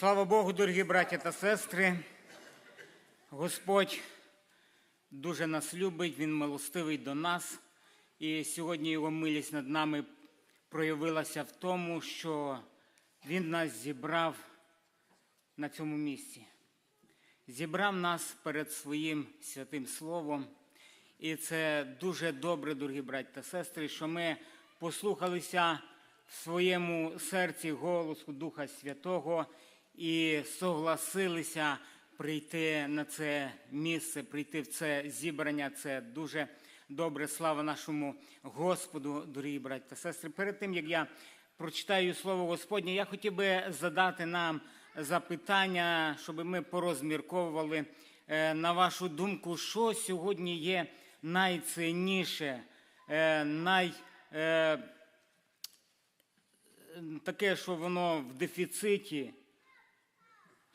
Слава Богу, дорогі браті та сестри. Господь дуже нас любить, Він милостивий до нас. І сьогодні Його милість над нами проявилася в тому, що Він нас зібрав на цьому місці. Зібрав нас перед своїм святим Словом. І це дуже добре, дорогі браті та сестри, що ми послухалися в своєму серці голосу Духа Святого і согласилися прийти на це місце, прийти в це зібрання. Це дуже добре. Слава нашому Господу, дорогі браті та сестри. Перед тим як я прочитаю слово Господнє, я хотів би задати нам запитання, щоб ми порозмірковували е, на вашу думку, що сьогодні є найцінніше, е, най, е, таке, що воно в дефіциті.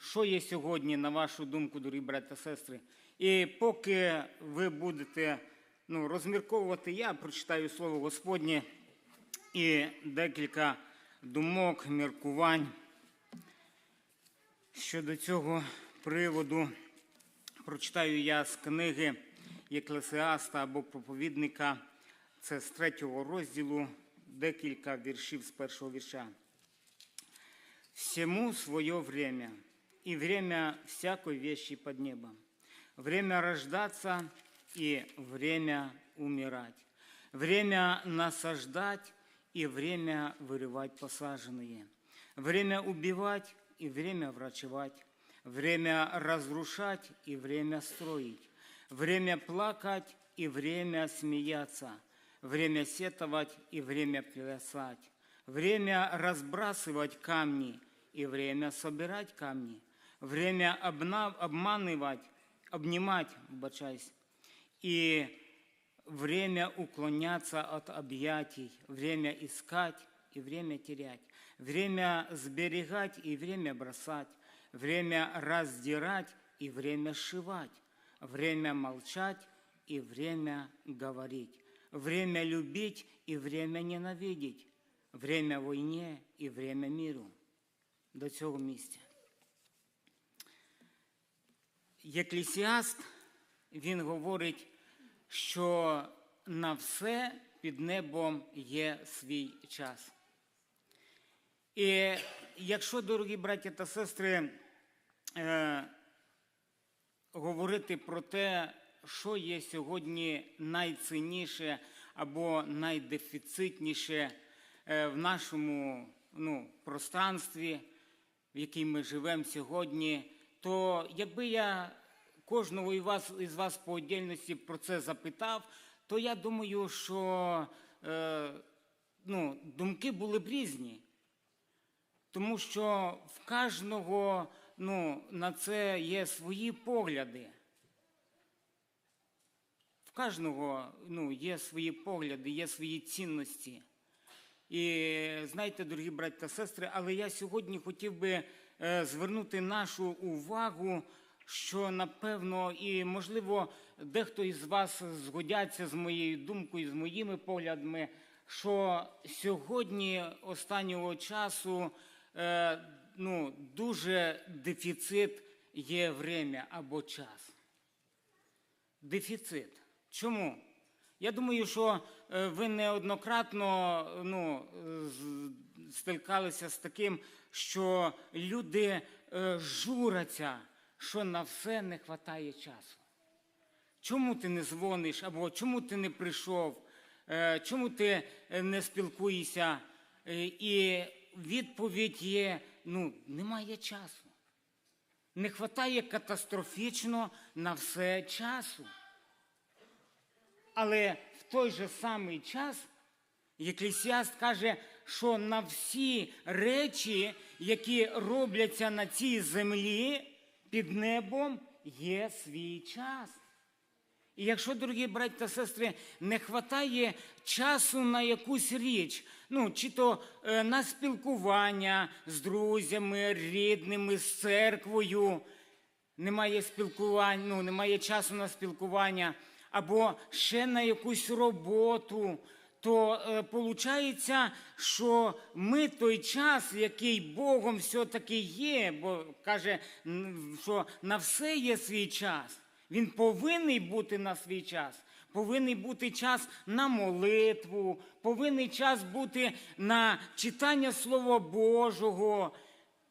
Що є сьогодні, на вашу думку, дорогі брати та сестри? І поки ви будете ну, розмірковувати, я прочитаю слово Господнє і декілька думок, міркувань щодо цього приводу. Прочитаю я з книги Єклесіаста або проповідника, це з третього розділу, декілька віршів з першого вірша. Всему свое время, и время всякой вещи под небом. Время рождаться и время умирать. Время насаждать и время вырывать посаженные. Время убивать и время врачевать. Время разрушать и время строить. Время плакать и время смеяться. Время сетовать и время плясать. Время разбрасывать камни и время собирать камни. Время обманывать, обнимать, бачаясь, и время уклоняться от объятий, время искать и время терять, время сберегать и время бросать, время раздирать и время сшивать, время молчать и время говорить, время любить и время ненавидеть, время войне и время миру. До цього місця. Єклісіаст, він говорить, що на все під небом є свій час. І якщо, дорогі браті та сестри, е, говорити про те, що є сьогодні найцінніше або найдефіцитніше е, в нашому ну, пространстві, в якій ми живемо сьогодні, то якби я кожного із вас, по отдільності про це запитав, то я думаю, що е, ну, думки були б різні. Тому що в кожного ну, на це є свої погляди. В кожного ну, є свої погляди, є свої цінності. І знаєте, дорогі браті та сестри, але я сьогодні хотів би звернути нашу увагу, що напевно і можливо дехто із вас згодяться з моєю думкою, з моїми поглядами, що сьогодні останнього часу е, ну, дуже дефіцит є время або час. Дефіцит. Чому? Я думаю, що е, ви неоднократно ну, стикалися з таким, що люди е, журяться, що на все не вистачає часу. Чому ти не дзвониш, або чому ти не прийшов, Е, чому ти е, не спілкуєшся? І відповідь є: ну, немає часу. Не вистачає катастрофічно на все часу. Але в той же самий час Єклесіаст каже, що на всі речі, які робляться на цій землі під небом, є свій час. І якщо, дорогі браті та сестри, не вистачає часу на якусь річ, ну, чи то е, на спілкування з друзями, рідними, з церквою, немає спілкування, ну, немає часу на спілкування, або ще на якусь роботу, то виходить, що ми той час, який Богом все-таки є, бо каже, що на все є свій час. Він повинен бути на свій час. Повинен бути час на молитву, повинен час бути на читання Слова Божого,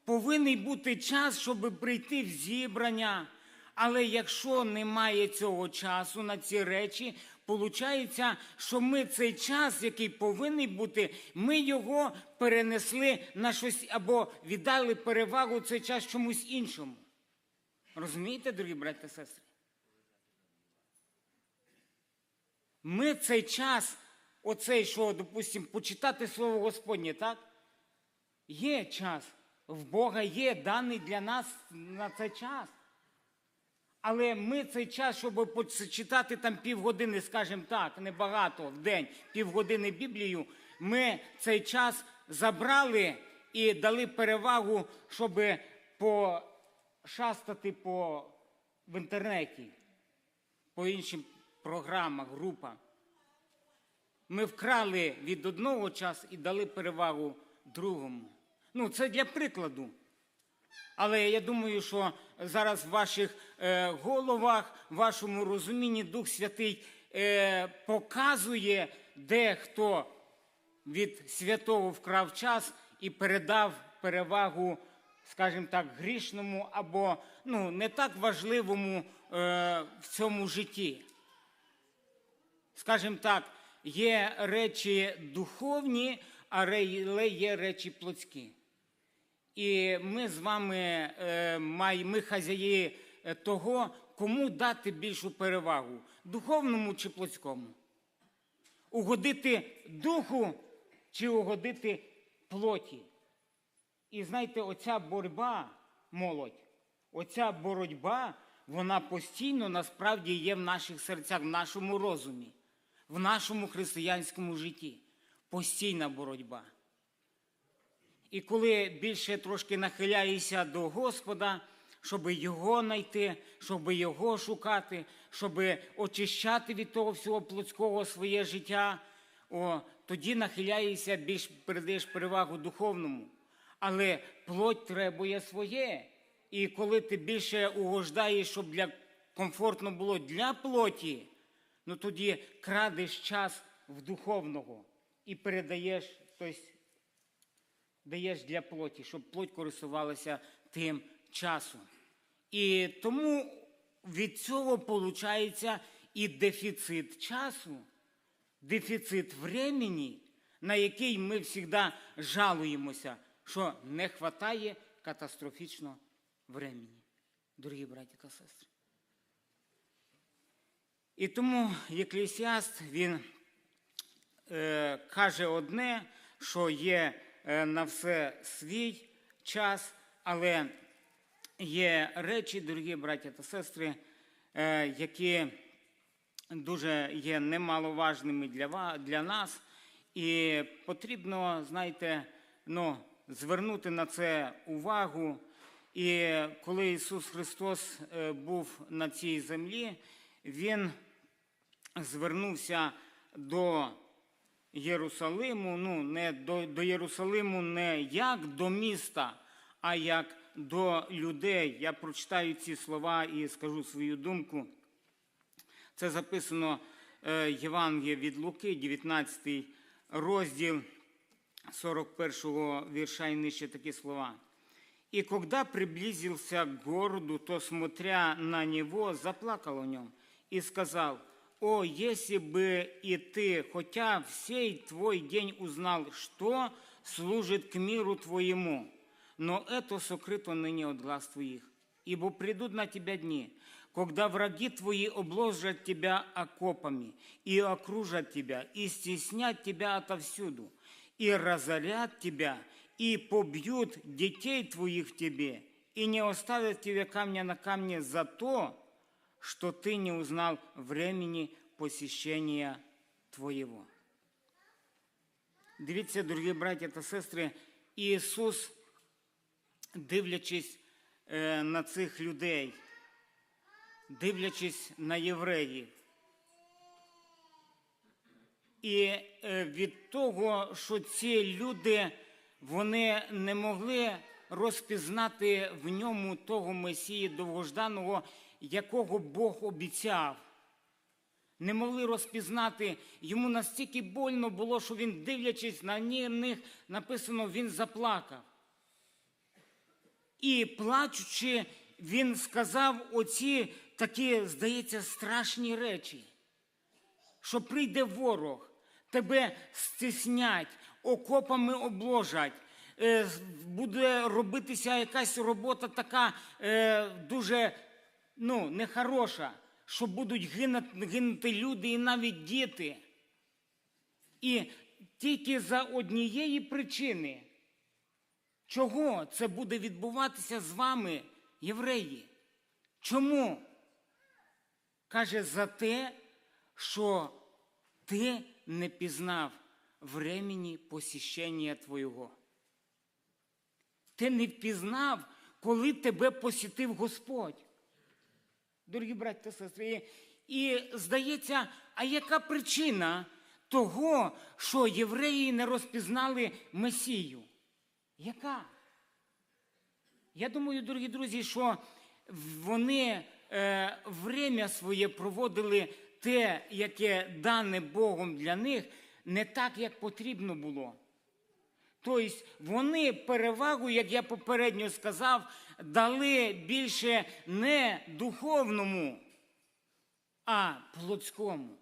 повинен бути час, щоб прийти в зібрання. Але якщо немає цього часу на ці речі, виходить, що ми цей час, який повинен бути, ми його перенесли на щось або віддали перевагу цей час чомусь іншому. Розумієте, дорогі браті та сестри? Ми цей час, оцей, що, допустимо, почитати Слово Господнє, так? Є час. В Бога є даний для нас на цей час. Але ми цей час, щоб почитати там півгодини, скажімо так, небагато в день, півгодини Біблію, ми цей час забрали і дали перевагу, щоб пошастати по, в інтернеті, по іншим програмах, групам. Ми вкрали від одного часу і дали перевагу другому. Ну, це для прикладу. Але я думаю, що зараз в ваших е, головах, в вашому розумінні Дух Святий е, показує, де хто від святого вкрав час і передав перевагу, скажімо так, грішному або ну, не так важливому е, в цьому житті. Скажімо так, є речі духовні, але є речі плотські. І ми з вами е, ми хазяї е, того, кому дати більшу перевагу духовному чи плотському. Угодити духу чи угодити плоті. І знаєте, оця боротьба, молодь, оця боротьба, вона постійно насправді є в наших серцях, в нашому розумі, в нашому християнському житті. Постійна боротьба. І коли більше трошки нахиляєшся до Господа, щоб його знайти, щоб його шукати, щоб очищати від того всього плотського своє життя, о, тоді нахиляєшся, більш передаєш перевагу духовному. Але плоть требує своє. І коли ти більше угождаєш, щоб для комфортно було для плоті, ну тоді крадеш час в духовного і передаєш, тобто даєш для плоті, щоб плоть користувалася тим часом. І тому від цього виходить і дефіцит часу, дефіцит времени, на який ми завжди жалуємося, що не вистачає катастрофічно времени. Дорогі браті та сестри. І тому Єклесіаст, він е, каже одне, що є на все свій час, але є речі, дорогі браті та сестри, е, які дуже є немаловажними для, для нас, і потрібно, знаєте, ну, звернути на це увагу. І коли Ісус Христос е, був на цій землі, Він звернувся до Єрусалиму, ну не до, до Єрусалиму не як до міста, а як до людей. Я прочитаю ці слова і скажу свою думку. Це записано е, Євангеліє від Луки, 19 розділ 41 вірша і нижче такі слова. И когда приблизился к городу, то, смотря на него, заплакал о нем и сказал, «О, если бы и ты, хотя в сей твой день узнал, что служит к миру твоему, но это сокрыто ныне от глаз твоих. Ибо придут на тебя дни, когда враги твои обложат тебя окопами и окружат тебя, и стеснят тебя отовсюду, и разорят тебя, и побьют детей твоих тебе, и не оставят тебе камня на камне за то, что ты не узнал времени посещения твоего. Дивіться, дорогі браті та сестри, Ісус, дивлячись е, на цих людей, дивлячись на євреїв, І е, від того, що ці люди вони не могли розпізнати в ньому того Месії довгожданого, якого Бог обіцяв. Не могли розпізнати, йому настільки больно було, що він, дивлячись на них, написано, він заплакав. І плачучи, він сказав оці такі, здається, страшні речі що прийде ворог, тебе стиснять, окопами обложать, е, буде робитися якась робота така е, дуже ну, нехороша, що будуть гинути, гинути люди і навіть діти. І тільки за однієї причини, чого це буде відбуватися з вами, євреї? Чому? Каже, за те, що ти не пізнав времени посіщення Твого. Ти не впізнав, коли тебе посітив Господь. Дорогі браті та сестри, і здається, а яка причина того, що євреї не розпізнали Месію? Яка? Я думаю, дорогі друзі, що вони е, время своє проводили те, яке дане Богом для них, не так, як потрібно було. Тобто вони перевагу, як я попередньо сказав, дали більше не духовному, а плотському.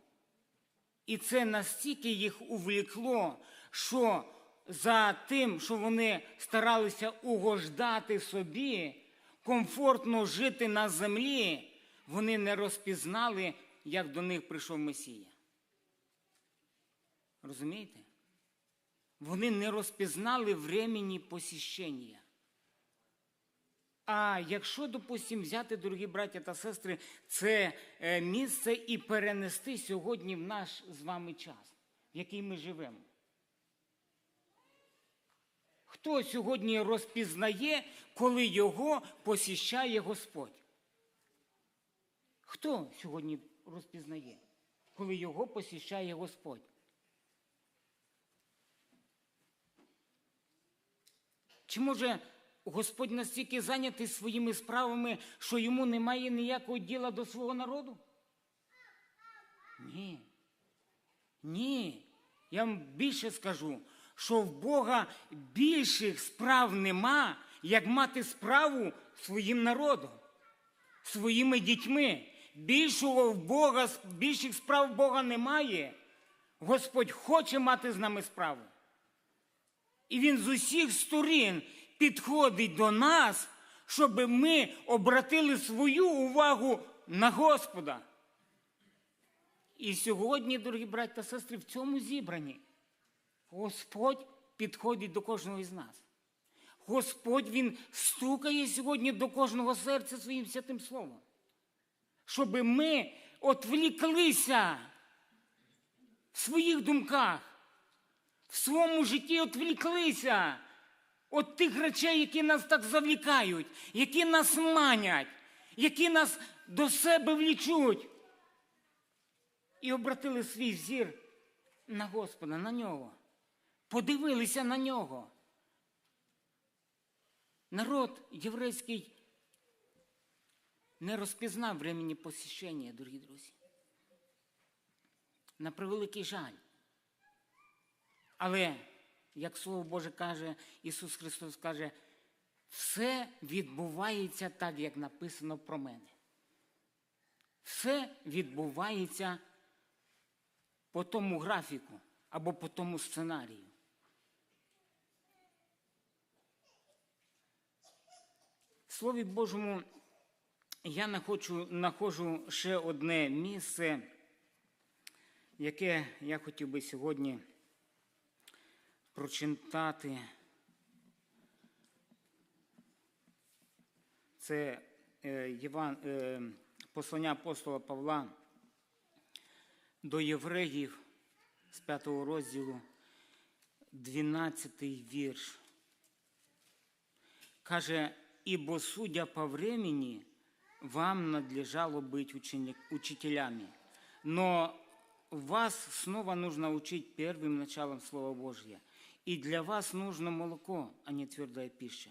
І це настільки їх увлекло, що за тим, що вони старалися угождати собі, комфортно жити на землі, вони не розпізнали, як до них прийшов Месія. Розумієте? Вони не розпізнали времені посіщення. А якщо, допустимо, взяти, дорогі браття та сестри, це е, місце і перенести сьогодні в наш з вами час, в який ми живемо. Хто сьогодні розпізнає, коли його посіщає Господь? Хто сьогодні розпізнає, коли його посіщає Господь? Чи може Господь настільки зайнятий своїми справами, що йому немає ніякого діла до свого народу? Ні. Ні. Я вам більше скажу, що в Бога більших справ нема, як мати справу своїм народом, своїми дітьми. Більшого в Бога, більших справ в Бога немає. Господь хоче мати з нами справу. І він з усіх сторін підходить до нас, щоб ми обратили свою увагу на Господа. І сьогодні, дорогі браті та сестри, в цьому зібранні Господь підходить до кожного із нас. Господь Він стукає сьогодні до кожного серця своїм святим словом, щоб ми отвліклися в своїх думках в своєму житті отвліклися від тих речей, які нас так завлікають, які нас манять, які нас до себе влічуть. І обратили свій зір на Господа, на нього. Подивилися на нього. Народ єврейський не розпізнав времени посіщення, дорогі друзі. На превеликий жаль. Але, як Слово Боже каже, Ісус Христос каже, все відбувається так, як написано про мене. Все відбувається по тому графіку або по тому сценарію. В Слові Божому я нахочу, знаходжу ще одне місце, яке я хотів би сьогодні прочитати. Це е, Єван, е, послання апостола Павла до євреїв з 5 розділу, 12 вірш. Каже, ибо судя по времени, вам надлежало быть учени- учителями, но вас снова нужно учить первым началом Слова Божьего. И для вас нужно молоко, а не твердая пища.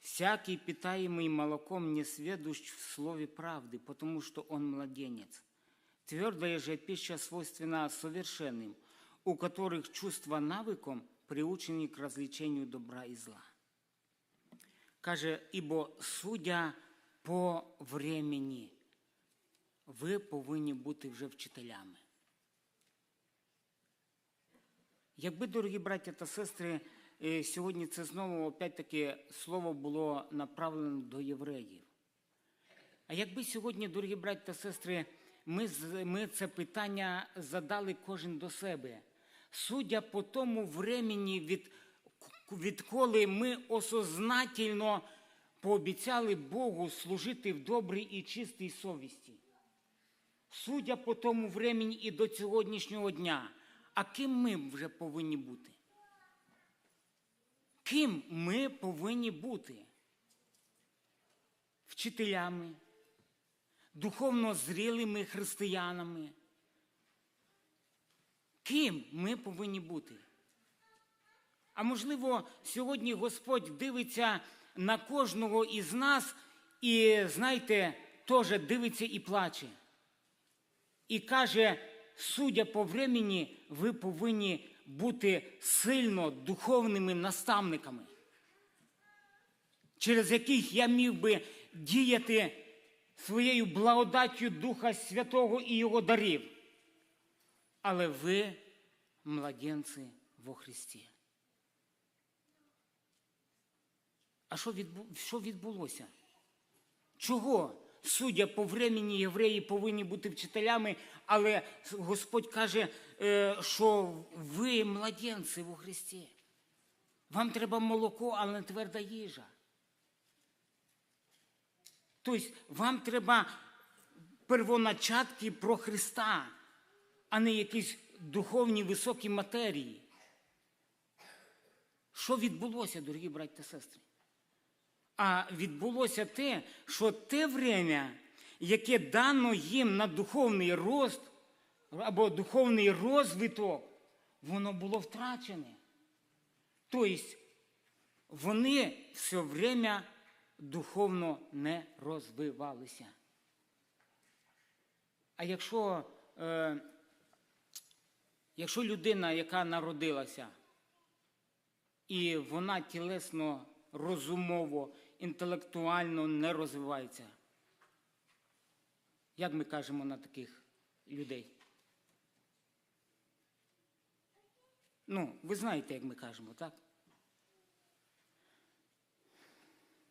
Всякий, питаемый молоком, не сведущ в слове правды, потому что он младенец. Твердая же пища свойственна совершенным, у которых чувства навыком приучені к различению добра і зла. Каже, ібо судя по времені, ви повинні бути вже вчителями. Якби, дорогі браття та сестри, е, сьогодні це знову опять-таки слово було направлено до євреїв. А якби сьогодні, дорогі браття та сестри, ми, ми це питання задали кожен до себе, судя по тому времені, від, відколи ми осознательно пообіцяли Богу служити в добрій і чистій совісті. Судя по тому времені і до сьогоднішнього дня, а ким ми вже повинні бути? Ким ми повинні бути? Вчителями, духовно зрілими християнами. Ким ми повинні бути? А можливо, сьогодні Господь дивиться на кожного із нас і, знаєте, теж дивиться і плаче. І каже, судя по времені, ви повинні бути сильно духовними наставниками, через яких я міг би діяти своєю благодаттю Духа Святого і Його дарів. Але ви младенці во Христі. А що, відбулося? Чого? Судя по времені, євреї повинні бути вчителями, але Господь каже, е, що ви младенці у Христі. Вам треба молоко, але не тверда їжа. Тобто вам треба первоначатки про Христа, а не якісь духовні високі матерії. Що відбулося, дорогі браті та сестри? А відбулося те, що те время, яке дано їм на духовний рост або духовний розвиток, воно було втрачене. Тобто вони все время духовно не розвивалися. А якщо, е, якщо людина, яка народилася, і вона тілесно, розумово, інтелектуально не розвивається. Як ми кажемо на таких людей? Ну, ви знаєте, як ми кажемо, так?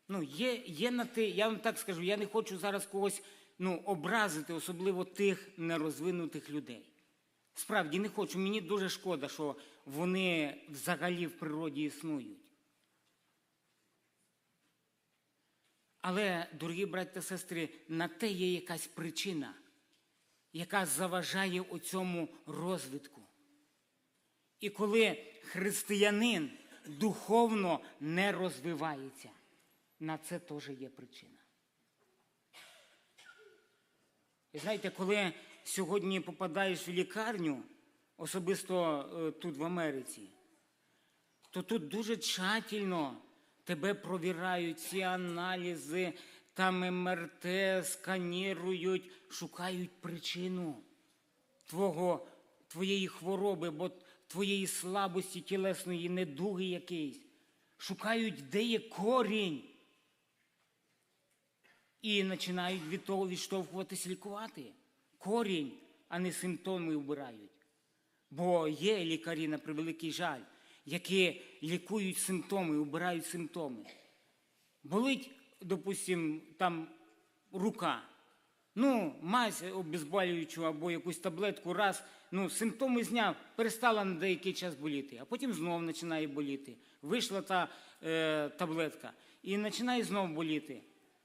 Ну, є, є на те, я вам так скажу, я не хочу зараз когось ну, образити, особливо тих нерозвинутих людей. Справді не хочу. Мені дуже шкода, що вони взагалі в природі існують. Але, дорогі браті та сестри, на те є якась причина, яка заважає у цьому розвитку. І коли християнин духовно не розвивається, на це теж є причина. І знаєте, коли сьогодні попадаєш в лікарню, особисто е, тут в Америці, то тут дуже тщательно тебе провірають всі аналізи, там МРТ, сканірують, шукають причину твого, твоєї хвороби, бо твоєї слабості тілесної недуги якийсь. Шукають, де є корінь. І починають від того відштовхуватись лікувати. Корінь, а не симптоми вбирають. Бо є лікарі, на превеликий жаль, які лікують симптоми, вбирають симптоми. Болить, допустим, там рука. Ну, мазь обезболюючу або якусь таблетку раз, ну, симптоми зняв, перестала на деякий час боліти, а потім знову починає боліти. Вийшла та е, таблетка і починає знову боліти.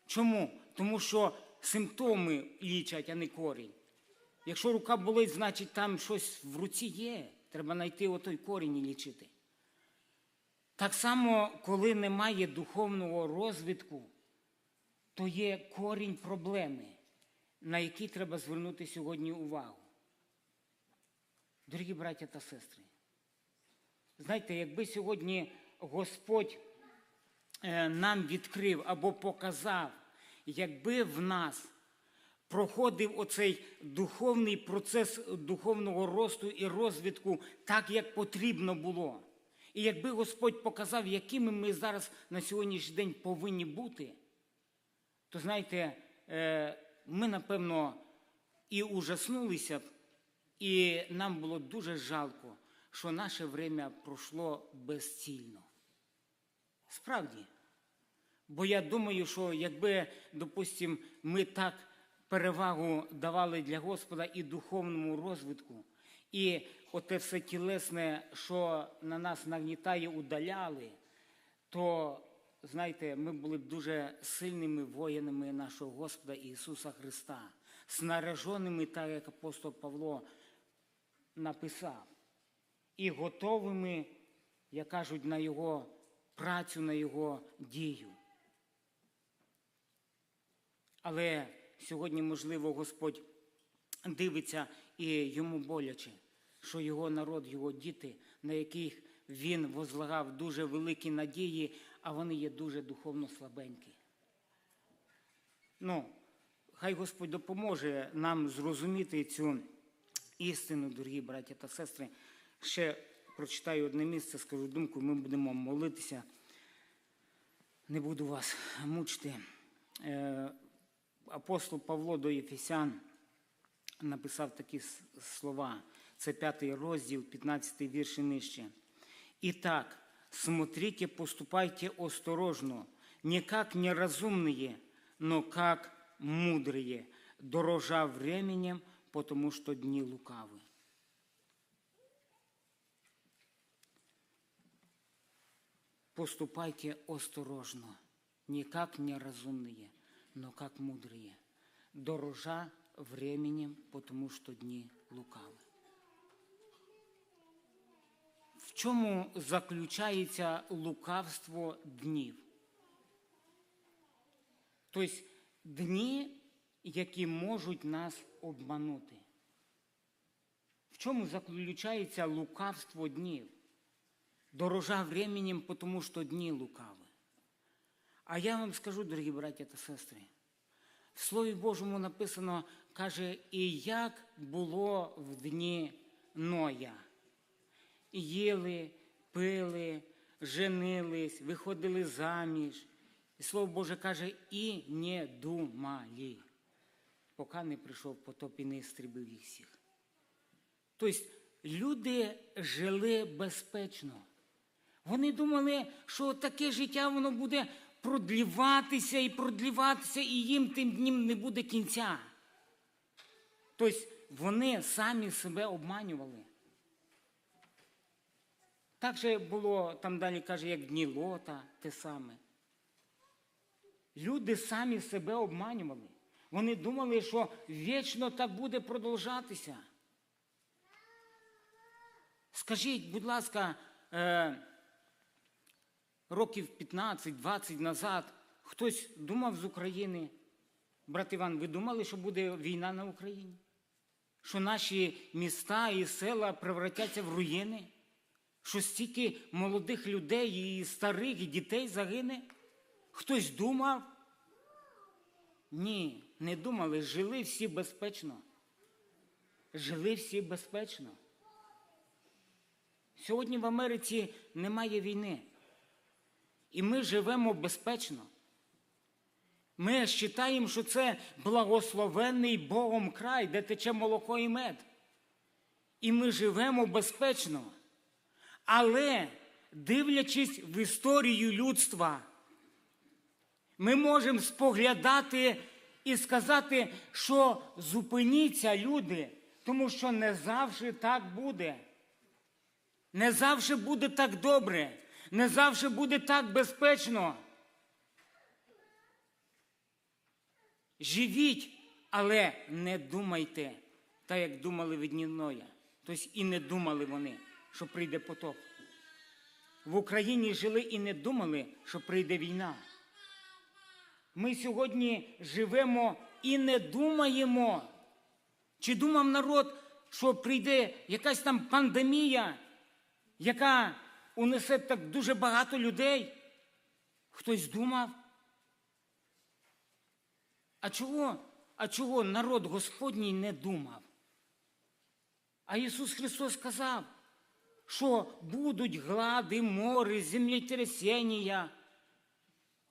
Чому? Тому що симптоми лічать, а не корінь. Якщо рука болить, значить там щось в руці є. Треба знайти отой корінь і лічити. Так само, коли немає духовного розвитку, то є корінь проблеми, на який треба звернути сьогодні увагу. Дорогі браття та сестри, знаєте, якби сьогодні Господь е, нам відкрив або показав, якби в нас проходив оцей духовний процес духовного росту і розвитку так, як потрібно було. І якби Господь показав, якими ми зараз на сьогоднішній день повинні бути, то знаєте, е, ми напевно і ужаснулися б, і нам було дуже жалко, що наше время пройшло безцільно. Справді. Бо я думаю, що якби, допустим, ми так перевагу давали для Господа і духовному розвитку, і оте все тілесне, що на нас нагнітає, удаляли, то, знаєте, ми були б дуже сильними воїнами нашого Господа Ісуса Христа, снаряженими, так як апостол Павло написав, і готовими, як кажуть, на Його працю, на Його дію. Але сьогодні, можливо, Господь дивиться і йому боляче, що його народ, його діти, на яких він возлагав дуже великі надії, а вони є дуже духовно слабенькі. Ну, хай Господь допоможе нам зрозуміти цю істину, дорогі браття та сестри. Ще прочитаю одне місце, скажу думку, ми будемо молитися. Не буду вас мучити. Е, Апостол Павло до Єфесян написав такі с- слова. Це п'ятий розділ, 15 вірш і нижче. Итак, смотрите, поступайте осторожно, не как неразумные, но как мудрые, дорожа временем, потому что дни лукавы. Поступайте осторожно, не как неразумные, но как мудрые, дорожа временем, потому что дни лукавы. В чому заключається лукавство днів? Тобто дні, які можуть нас обманути. В чому заключається лукавство днів? Дорожа временем, тому що дні лукаві. А я вам скажу, дорогі браття та сестри, в Слові Божому написано, каже, і як було в дні Ноя. Їли, пили, женились, виходили заміж. І Слово Боже каже, і не думали, поки не прийшов потоп і не істребив їх всіх. Тобто люди жили безпечно. Вони думали, що таке життя воно буде продліватися і продліватися, і їм тим днім не буде кінця. Тобто вони самі себе обманювали. Так же було там далі каже, як дні лота, те саме. Люди самі себе обманювали. Вони думали, що вічно так буде продовжатися. Скажіть, будь ласка, е, років 15-20 назад хтось думав з України. Брат Іван, ви думали, що буде війна на Україні? Що наші міста і села превратяться в руїни? Що стільки молодих людей, і старих, і дітей загине? Хтось думав? Ні, не думали, жили всі безпечно. Жили всі безпечно. Сьогодні в Америці немає війни. І ми живемо безпечно. Ми вважаємо, що це благословенний Богом край, де тече молоко і мед. І ми живемо безпечно. Але, дивлячись в історію людства, ми можемо споглядати і сказати, що зупиніться люди, тому що не завжди так буде. Не завжди буде так добре, не завжди буде так безпечно. Живіть, але не думайте, так як думали від Ноя. Тобто і не думали вони, що прийде потоп. В Україні жили і не думали, що прийде війна. Ми сьогодні живемо і не думаємо. Чи думав народ, що прийде якась там пандемія, яка унесе так дуже багато людей. Хтось думав. А чого, а чого народ Господній не думав? А Ісус Христос сказав, що будуть глади, мори, землетрясення,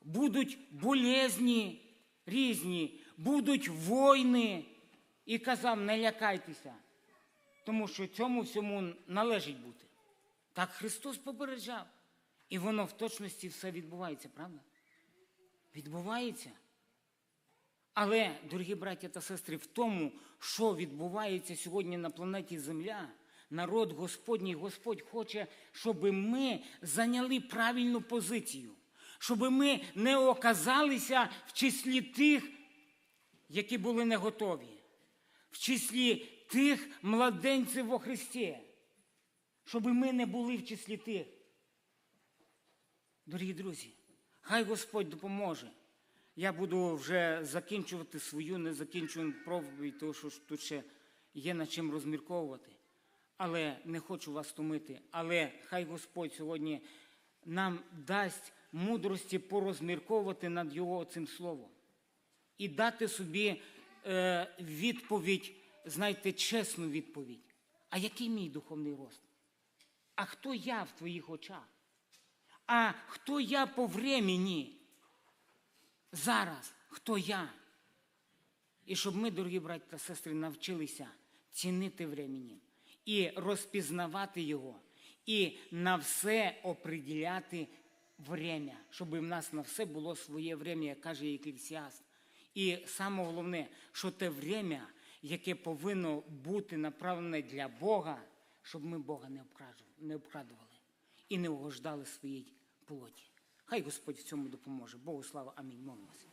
будуть болезні різні, будуть війни. І казав, не лякайтеся, тому що цьому всьому належить бути. Так Христос попереджав. І воно в точності все відбувається, правда? Відбувається. Але, дорогі браття та сестри, в тому, що відбувається сьогодні на планеті Земля, народ Господній, Господь хоче, щоб ми зайняли правильну позицію, щоб ми не оказалися в числі тих, які були не готові, в числі тих младенців во Христі, щоб ми не були в числі тих. Дорогі друзі, хай Господь допоможе. Я буду вже закінчувати свою незакінчену проповідь, тому що тут ще є над чим розмірковувати. Але не хочу вас томити. Але хай Господь сьогодні нам дасть мудрості порозмірковувати над Його цим словом і дати собі е, відповідь, знаєте, чесну відповідь. А який мій духовний рост? А хто я в твоїх очах? А хто я по времени? Зараз, хто я? І щоб ми, дорогі браті та сестри, навчилися цінити времені і розпізнавати його, і на все оприділяти время, щоб в нас на все було своє время, як каже Еклесіаст. І саме головне, що те время, яке повинно бути направлене для Бога, щоб ми Бога не обкрадували, не обкрадували і не угождали своїй плоті. Хай Господь в цьому допоможе. Богу слава. Амінь. Молимося.